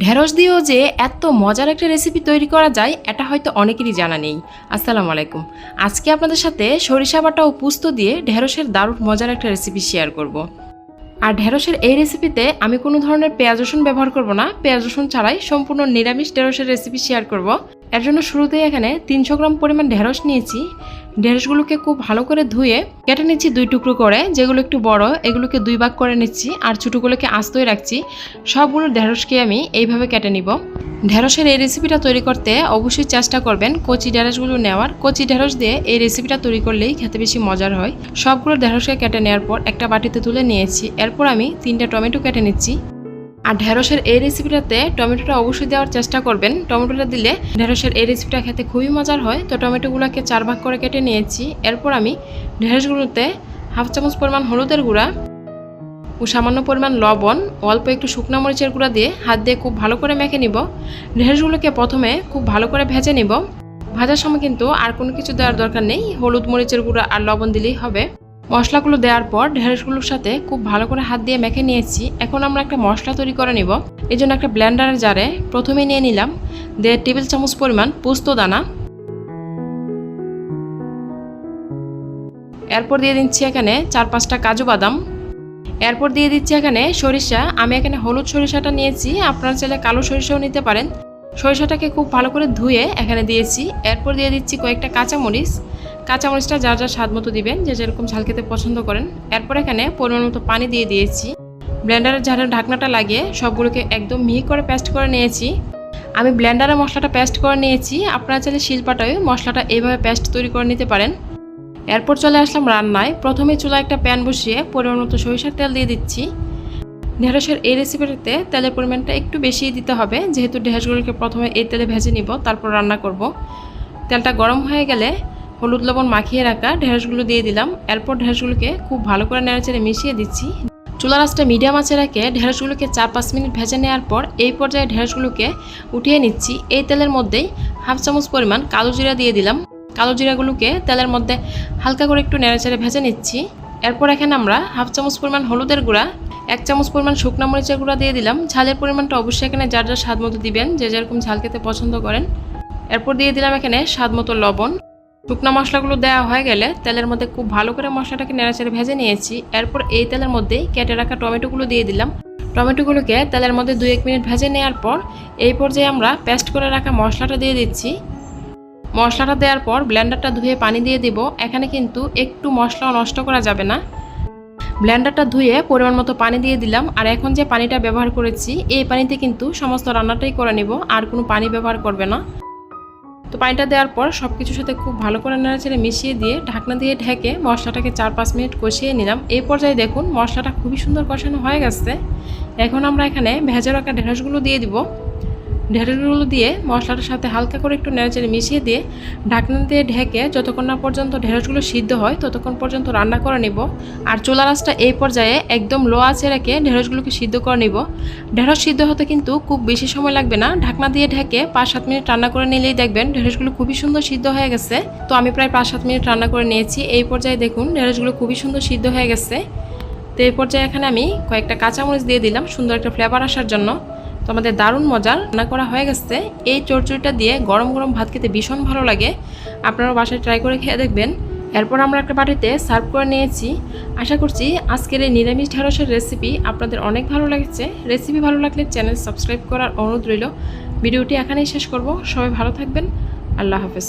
ঢেঁড়স দিয়েও যে এত মজার একটা রেসিপি তৈরি করা যায়, এটা হয়তো অনেকেরই জানা নেই আসসালামু আলাইকুম আজকে আপনাদের সাথে সরিষা বাটা ও পুস্ত দিয়ে ঢেঁড়সের দারুণ মজার একটা রেসিপি শেয়ার করব। আর ঢেঁড়সের এই রেসিপিতে আমি কোনো ধরনের পেঁয়াজ রসুন ব্যবহার করব না পেঁয়াজ রসুন ছাড়াই সম্পূর্ণ নিরামিষ ঢেঁড়সের রেসিপি শেয়ার করব। এর জন্য শুরুতেই এখানে তিনশো গ্রাম পরিমাণ ঢেঁড়স নিয়েছি। ঢেঁড়সগুলোকে খুব ভালো করে ধুয়ে কেটে নিচ্ছি দুই টুকরো করে, যেগুলো একটু বড়, এগুলোকে দুই ভাগ করে নিচ্ছি আর ছোটোগুলোকে আস্তই রাখছি। সবগুলো ঢেঁড়সকে আমি এইভাবে কেটে নিব। ঢেঁড়সের এই রেসিপিটা তৈরি করতে অবশ্যই চেষ্টা করবেন কচি ঢেঁড়সগুলো নেওয়ার। কচি ঢেঁড়স দিয়ে এই রেসিপিটা তৈরি করলেই খেতে বেশি মজার হয়। সবগুলো ঢেঁড়সকে কেটে নেওয়ার পর একটা বাটিতে তুলে নিয়েছি। এরপর আমি তিনটা টমেটো কেটে নিচ্ছি। আর ঢেঁড়সের এই রেসিপিটাতে টমেটোটা অবশ্যই দেওয়ার চেষ্টা করবেন। টমেটোটা দিলে ঢেঁড়সের এই রেসিপিটা খেতে খুবই মজার হয়। তো টমেটোগুলোকে চার ভাগ করে কেটে নিয়েছি। এরপর আমি ঢেঁড়সগুলোতে হাফ চামচ পরিমাণ হলুদের গুঁড়া ও সামান্য পরিমাণ লবণ, অল্প একটু শুকনো মরিচের গুঁড়া দিয়ে হাত দিয়ে খুব ভালো করে মেখে নিব। ঢেঁড়সগুলোকে প্রথমে খুব ভালো করে ভেজে নিব। ভাজার সময় কিন্তু আর কোনো কিছু দেওয়ার দরকার নেই। হলুদ মরিচের গুঁড়া আর লবণ দিলেই হবে। মশলাগুলো দেওয়ার পর ঢেঁড়সগুলোর সাথে খুব ভালো করে হাত দিয়ে মেখে নিয়েছি। এখন আমরা একটা মশলা তৈরি করে নিব। এই জন্য একটা ব্লেন্ডারের জারে প্রথমে নিয়ে নিলাম দেড় টেবিল চামচ পরিমাণ পোস্ত দানা। এরপর দিয়ে দিচ্ছি এখানে চার পাঁচটা কাজু বাদাম। এরপর দিয়ে দিচ্ছি এখানে সরিষা। আমি এখানে হলুদ সরিষাটা নিয়েছি। আপনারা চাইলে কালো সরিষাও নিতে পারেন। সরিষাটাকে খুব ভালো করে ধুয়ে এখানে দিয়েছি। এরপর দিয়ে দিচ্ছি কয়েকটা কাঁচামরিচ। কাঁচামরিচটা যার যার স্বাদ মতো দিবেন, যে যেরকম ঝাল খেতে পছন্দ করেন। এরপর এখানে পরিমাণ মতো পানি দিয়ে দিয়েছি। ব্লেন্ডারের ঝালের ঢাকনাটা লাগিয়ে সবগুলোকে একদম মিহি করে পেস্ট করে নিয়েছি। আমি ব্লেন্ডারে মশলাটা পেস্ট করে নিয়েছি। আপনারা চাইলে শিলপাটায় মশলাটা এইভাবে পেস্ট তৈরি করে নিতে পারেন। এরপর চলে আসলাম রান্নায়। প্রথমে চুলা একটা প্যান বসিয়ে পরিমাণ মতো সরিষার তেল দিয়ে দিচ্ছি। ঢেঁড়সের এই রেসিপিটাতে তেলের পরিমাণটা একটু বেশি দিতে হবে। যেহেতু ঢেঁড়সগুলোকে প্রথমে এই তেলে ভেজে নিব, তারপর রান্না করব। তেলটা গরম হয়ে গেলে হলুদ লবণ মাখিয়ে রাখা ঢেঁড়সগুলো দিয়ে দিলাম। এরপর ঢেঁড়সগুলোকে খুব ভালো করে নেড়েচেড়ে মিশিয়ে দিচ্ছি। চুলা রাসটা মিডিয়াম আছে রেখে ঢেঁড়সগুলোকে চার পাঁচ মিনিট ভেজে নেওয়ার পর এই পর্যায়ে ঢেঁড়সগুলোকে উঠিয়ে নিচ্ছি। এই তেলের মধ্যেই হাফ চামচ পরিমাণ কালো জিরা দিয়ে দিলাম। কালো জিরাগুলোকে তেলের মধ্যে হালকা করে একটু নেড়েচেড়ে ভেজে নিচ্ছি। এরপর এখানে আমরা হাফ চামচ পরিমাণ হলুদের গুঁড়া, এক চামচ পরিমাণ শুকনো মরিচের গুঁড়া দিয়ে দিলাম। ঝালের পরিমাণটা অবশ্যই এখানে যার যার স্বাদ মতো দিবেন, যে যেরকম ঝাল খেতে পছন্দ করেন। এরপর দিয়ে দিলাম এখানে স্বাদ মতো লবণ। শুকনো মশলাগুলো দেওয়া হয়ে গেলে তেলের মধ্যে খুব ভালো করে মশলাটাকে নেড়াচেড়ে ভেজে নিয়েছি। এরপর এই তেলের মধ্যে কেটে রাখা টমেটোগুলো দিয়ে দিলাম। টমেটোগুলোকে তেলের মধ্যে দু এক মিনিট ভেজে নেওয়ার পর এই পর্যায়ে আমরা পেস্ট করে রাখা মশলাটা দিয়ে দিচ্ছি। মশলাটা দেওয়ার পর ব্লেন্ডারটা ধুয়ে পানি দিয়ে দিব। এখানে কিন্তু একটু মশলা নষ্ট করা যাবে না। ব্লেন্ডারটা ধুয়ে পরিমাণ মতো পানি দিয়ে দিলাম। আর এখন যে পানিটা ব্যবহার করেছি, এই পানিতে কিন্তু সমস্ত রান্নাটাই করে নিব। আর কোনো পানি ব্যবহার করবে না। তো পানিটা দেওয়ার পর সব কিছুর সাথে খুব ভালো করে নেড়াচেড়ে মিশিয়ে দিয়ে ঢাকনা দিয়ে ঢেকে মশলাটাকে চার পাঁচ মিনিট কষিয়ে নিলাম। এই পর্যায়ে দেখুন মশলাটা খুবই সুন্দর কষানো হয়ে গেছে। এখন আমরা এখানে ভেজা রাখা ঢেঁড়সগুলো দিয়ে দিব। ঢেঁড়সগুলো দিয়ে মশলাটার সাথে হালকা করে একটু নেড়েচেড়ে মিশিয়ে দিয়ে ঢাকনা দিয়ে ঢেকে যতক্ষণ না পর্যন্ত ঢেঁড়সগুলো সিদ্ধ হয়, ততক্ষণ পর্যন্ত রান্না করে নেব। আর চুলা রাসটা এই পর্যায়ে একদম লো আঁচে রেখে ঢেঁড়সগুলোকে সিদ্ধ করে নেব। ঢেঁড়স সিদ্ধ হতে কিন্তু খুব বেশি সময় লাগবে না। ঢাকনা দিয়ে ঢেকে পাঁচ সাত মিনিট রান্না করে নিলেই দেখবেন ঢেঁড়সগুলো খুবই সুন্দর সিদ্ধ হয়ে গেছে। তো আমি প্রায় পাঁচ সাত মিনিট রান্না করে নিয়েছি। এই পর্যায়ে দেখুন ঢেঁড়সগুলো খুবই সুন্দর সিদ্ধ হয়ে গেছে। তো এই পর্যায়ে এখানে আমি কয়েকটা কাঁচামরিচ দিয়ে দিলাম সুন্দর একটা ফ্লেভার আসার জন্য। তো আমাদের দারুণ মজার। রান্না করা হয়ে গেছে। এই চরচড়িটা দিয়ে গরম গরম ভাত খেতে ভীষণ ভালো লাগে। আপনারাও বাসায় ট্রাই করে খেয়ে দেখবেন। এরপর আমরা একটা বাটিতে সার্ভ করে নিয়েছি। আশা করছি আজকের এই নিরামিষ ঢেঁড়সের রেসিপি আপনাদের অনেক ভালো লাগছে। রেসিপি ভালো লাগলে চ্যানেল সাবস্ক্রাইব করার অনুরোধ রইল। ভিডিওটি এখানেই শেষ করব। সবাই ভালো থাকবেন। আল্লাহ হাফেজ।